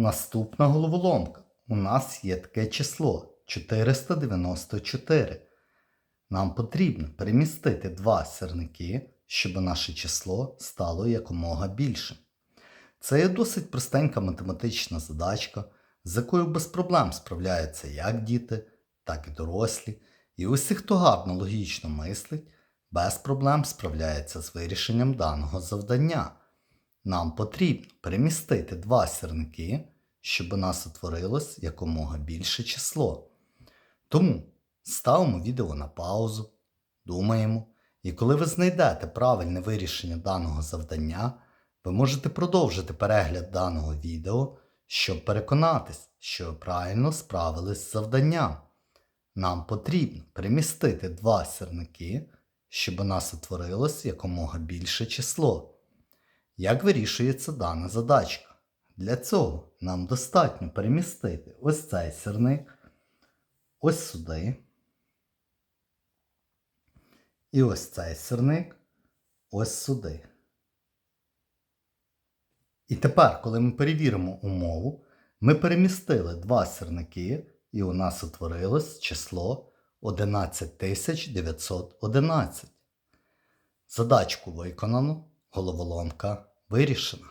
Наступна головоломка. У нас є таке число 494. Нам потрібно перемістити два сірники, щоб наше число стало якомога більшим. Це є досить простенька математична задачка, з якою без проблем справляються як діти, так і дорослі. І усі, хто гарно логічно мислить, без проблем справляється з вирішенням даного завдання. Нам потрібно перемістити два сірники, щоб у нас утворилось якомога більше число. Тому ставимо відео на паузу, думаємо, і коли ви знайдете правильне вирішення даного завдання, ви можете продовжити перегляд даного відео, щоб переконатись, що ви правильно справились з завданням. Нам потрібно перемістити два сірники, щоб у нас утворилось якомога більше число. Як вирішується дана задачка? Для цього нам достатньо перемістити ось цей сірник, ось сюди. І ось цей сірник ось сюди. І тепер, коли ми перевіримо умову, ми перемістили два сірники, і у нас утворилось число 11911. Задачку виконано, головоломка вирішена.